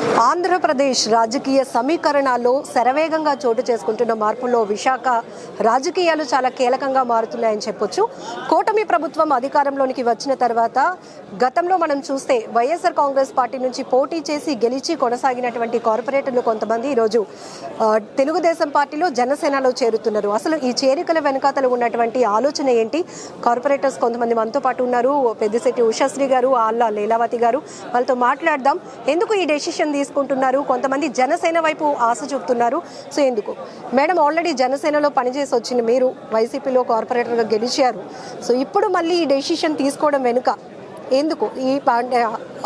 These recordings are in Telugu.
ఆంధ్రప్రదేశ్ రాజకీయ సమీకరణాల్లో శరవేగంగా చోటు చేసుకుంటున్న మార్పుల్లో విశాఖ రాజకీయాలు చాలా కీలకంగా మారుతున్నాయని చెప్పొచ్చు. కూటమి ప్రభుత్వం అధికారంలోనికి వచ్చిన తర్వాత గతంలో మనం చూస్తే వైఎస్ఆర్ కాంగ్రెస్ పార్టీ నుంచి పోటీ చేసి గెలిచి కొనసాగినటువంటి కార్పొరేటర్లు కొంతమంది ఈరోజు తెలుగుదేశం పార్టీలో జనసేనలో చేరుతున్నారు. అసలు ఈ చేరికల వెనకాతలు ఉన్నటువంటి ఆలోచన ఏంటి? కార్పొరేటర్స్ కొంతమంది మనతో పాటు ఉన్నారు. పెద్దిశెట్టి ఉషాశ్రీ గారు ఆళ్ళ లీలావతి గారు. వాళ్ళతో మాట్లాడదాం. ఎందుకు ఈ డెసిషన్ తీసుకుంటున్నారు. కొంతమంది జనసేన వైపు ఆశ చూపుతున్నారు. సో ఎందుకు? మేడం ఆల్రెడీ జనసేనలో పనిచేసి వచ్చిన మీరు. వైసీపీలో కార్పొరేటర్గా గెలిచారు. సో ఇప్పుడు మళ్ళీ ఈ డెసిషన్ తీసుకోవడం వెనుక ఎందుకు? ఈ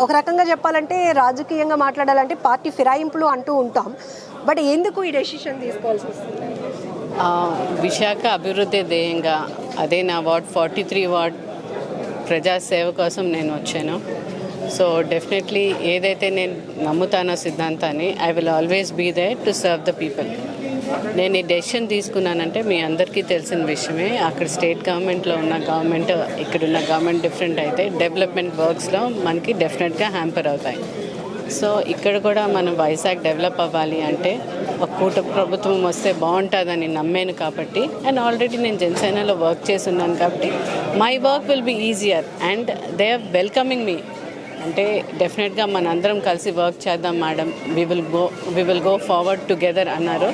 ఒక రకంగా చెప్పాలంటే రాజకీయంగా మాట్లాడాలంటే పార్టీ ఫిరాయింపులు అంటూ ఉంటాం. బట్ ఎందుకు ఈ డెసిషన్ తీసుకోవాల్సి వస్తుంది? విశాఖ అభివృద్ధి ధ్యేయంగా అదే నా వార్డ్ ఫార్టీ త్రీ వార్డ్ ప్రజాసేవ కోసం నేను వచ్చాను. సో డెఫినెట్లీ ఏదైతే నేను నమ్ముతానో సిద్ధాంతాన్ని I will always be there to serve the people నేను ఈ డెసిషన్ తీసుకున్నానంటే మీ అందరికీ తెలిసిన విషయమే. అక్కడ స్టేట్ గవర్నమెంట్లో ఉన్న గవర్నమెంట్ ఇక్కడున్న గవర్నమెంట్ డిఫరెంట్ అయితే డెవలప్మెంట్ వర్క్స్లో మనకి డెఫినెట్గా హ్యాంపర్ అవుతాయి. సో ఇక్కడ కూడా మనం వైజాగ్ డెవలప్ అవ్వాలి అంటే ఒక కూట ప్రభుత్వం వస్తే బాగుంటుందని నమ్మాను కాబట్టి అండ్ ఆల్రెడీ నేను జనసేనలో వర్క్ చేసి ఉన్నాను కాబట్టి my work will be easier and they are welcoming me అంటే డెఫినెట్గా మన అందరం కలిసి వర్క్ చేద్దాం madam we will go we will go forward together అన్నారు.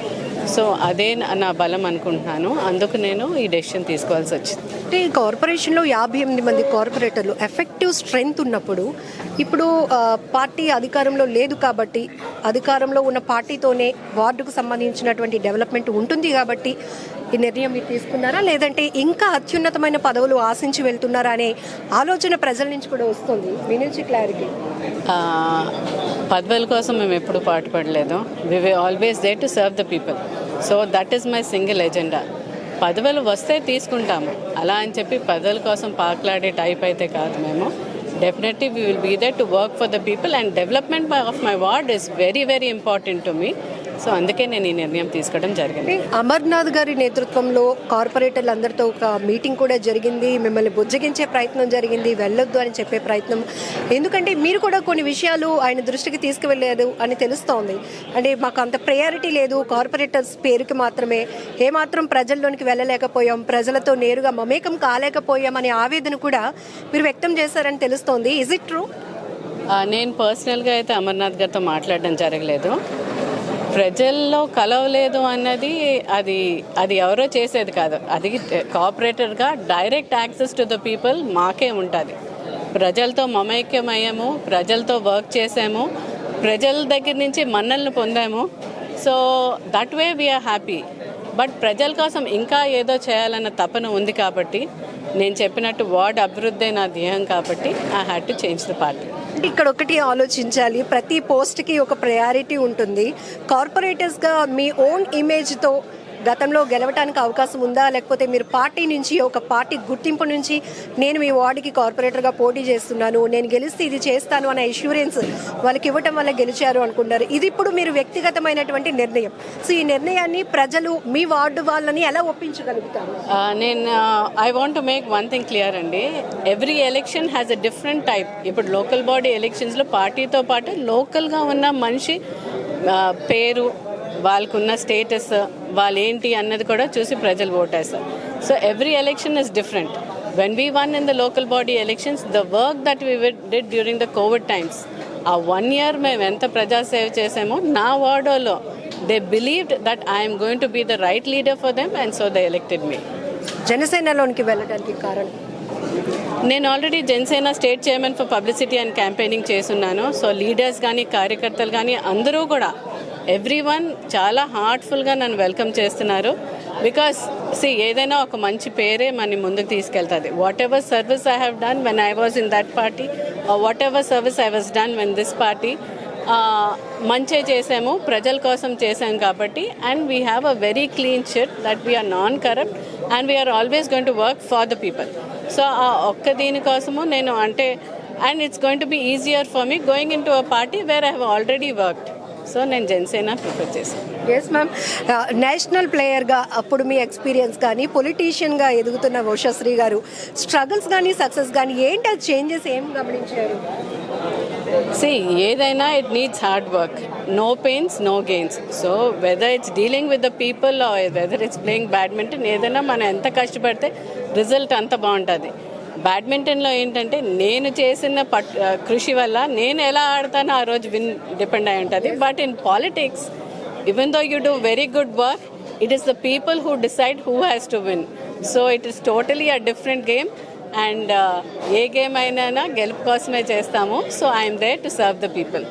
సో అదే నా- బలం అనుకుంటున్నాను. అందుకు నేను ఈ డెసిషన్ తీసుకోవాల్సి వచ్చింది. అంటే కార్పొరేషన్లో యాభై ఎనిమిది మంది కార్పొరేటర్లు ఎఫెక్టివ్ స్ట్రెంగ్త్ ఉన్నప్పుడు ఇప్పుడు పార్టీ అధికారంలో లేదు కాబట్టి అధికారంలో ఉన్న పార్టీతోనే వార్డుకు సంబంధించినటువంటి డెవలప్మెంట్ ఉంటుంది కాబట్టి ఈ నిర్ణయం మీరు తీసుకున్నారా? లేదంటే ఇంకా అత్యున్నతమైన పదవులు ఆశించి వెళ్తున్నారా అనే ఆలోచన ప్రజల నుంచి కూడా వస్తుంది. మీ నుంచి క్లారిటీ పదవుల కోసం మేము ఎప్పుడు పాటుపడలేదు. We we always there to serve the people so that is my single agenda పదవులు వస్తే తీసుకుంటాము. అలా అని చెప్పి పదవుల కోసం పాకులాడే టైప్ అయితే కాదు మేము. Definitely we will be there to work for the people and development of my ward is very very important to me so అందుకే నేను ఈ నిర్ణయం తీసుకోవడం జరిగింది. అమర్నాథ్ గారి నేతృత్వంలో కార్పొరేటర్లు అందరితో ఒక మీటింగ్ కూడా జరిగింది. మిమ్మల్ని బుజ్జగించే ప్రయత్నం జరిగింది. వెళ్ళొద్దు అని చెప్పే ప్రయత్నం. ఎందుకంటే మీరు కూడా కొన్ని విషయాలు ఆయన దృష్టికి తీసుకువెళ్ళారు అని తెలుస్తోంది. అంటే మాకు అంత ప్రయారిటీ లేదు. కార్పొరేటర్స్ పేరుకి మాత్రమే. ఏమాత్రం ప్రజల్లోనికి వెళ్ళలేకపోయాం. ప్రజలతో నేరుగా మమేకం కాలేకపోయాం అనే ఆవేదన కూడా మీరు వ్యక్తం చేశారని తెలుస్తోంది. ఇజ్ ఇట్ ట్రూ నేను పర్సనల్గా అయితే అమర్నాథ్ గారితో మాట్లాడడం జరగలేదు. ప్రజల్లో కలవలేదు అన్నది అది అది ఎవరో చేసేది కాదు. అది కోఆపరేటర్గా direct access to the people మాకే ఉంటుంది. ప్రజలతో మమైక్యమయ్యాము ప్రజలతో వర్క్ చేసాము ప్రజల దగ్గర నుంచి మన్నలను పొందాము. So that way we are happy but ప్రజల కోసం ఇంకా ఏదో చేయాలన్న తపన ఉంది కాబట్టి నేను చెప్పినట్టు వార్డ్ అభివృద్ధి నా ధ్యేయం కాబట్టి I had to change the party అంటే ఇక్కడ ఒకటి ఆలోచించాలి. ప్రతి పోస్ట్కి ఒక ప్రయారిటీ ఉంటుంది. కార్పొరేటర్స్గా మీ ఓన్ ఇమేజ్తో గతంలో గెలవడానికి అవకాశం ఉందా? లేకపోతే మీరు పార్టీ నుంచి ఒక పార్టీ గుర్తింపు నుంచి నేను మీ వార్డుకి కార్పొరేటర్గా పోటీ చేస్తున్నాను నేను గెలిస్తే ఇది చేస్తాను అనే ఇన్సూరెన్స్ వాళ్ళకి ఇవ్వటం వల్ల గెలిచారు అనుకున్నారు ఇది ఇప్పుడు మీరు వ్యక్తిగతమైనటువంటి నిర్ణయం. సో ఈ నిర్ణయాన్ని ప్రజలు మీ వార్డు వాళ్ళని ఎలా ఒప్పించగలుగుతారు? నేను I want to make one thing clear అండి. Every election has a different type ఇప్పుడు లోకల్ బాడీ ఎలక్షన్స్లో పార్టీతో పాటు లోకల్గా ఉన్న మనిషి పేరు వాళ్ళకున్న స్టేటస్ వాళ్ళు ఏంటి అన్నది కూడా చూసి ప్రజలు ఓటేస్తారు so every election is different when we won in the local body elections the work that we did during the covid times uh one year మేము ఎంత ప్రజాసేవ చేసామో నా వార్డోలో they believed that I'm going to be the right leader for them and so they elected me జనసేనలోనికి వెళ్ళడానికి కారణం? నేను already Janasena state chairman for publicity and campaigning చేస్తున్నాను. సో లీడర్స్ కానీ కార్యకర్తలు కానీ అందరూ కూడా ఎవ్రీ వన్ చాలా హార్ట్ఫుల్గా నన్ను వెల్కమ్ చేస్తున్నారు. బికాస్ సి ఏదైనా ఒక మంచి పేరే మన ముందుకు తీసుకెళ్తుంది. Whatever service I have done when I was in that party whatever service I was done when this party మంచి చేసాము ప్రజల కోసం చేసాం కాబట్టి and we have a very clean sheet that we're non corrupt and we're always going to work for the people so uh ఒక్క దీనికోసము నేను అంటే and it's going to be easier for me going into a party where I have already worked so నేను జనసేన ప్రిఫర్ చేశాను. ఎస్ మ్యామ్ నేషనల్ ప్లేయర్గా అప్పుడు మీ ఎక్స్పీరియన్స్ కానీ పొలిటీషియన్గా ఎదుగుతున్న ఉషశ్రీ గారు స్ట్రగుల్స్ కానీ సక్సెస్ కానీ ఏంటి? ఆ చేంజెస్ ఏం గమనించారు? సి ఏదైనా it needs hard work no pains no gains so whether it's dealing with the people whether it's playing badminton ఏదైనా మనం ఎంత కష్టపడితే రిజల్ట్ అంత బాగుంటుంది. బ్యాడ్మింటన్లో ఏంటంటే నేను చేసిన పట్ కృషి వల్ల నేను ఎలా ఆడతానో ఆ రోజు విన్ డిపెండ్ అయి ఉంటుంది. But in politics even though you do very good work it is the people who decide who has to win so it is totally a different game and A game అయినా గెలుపు కోసమే చేస్తాము. So I'm there to serve the people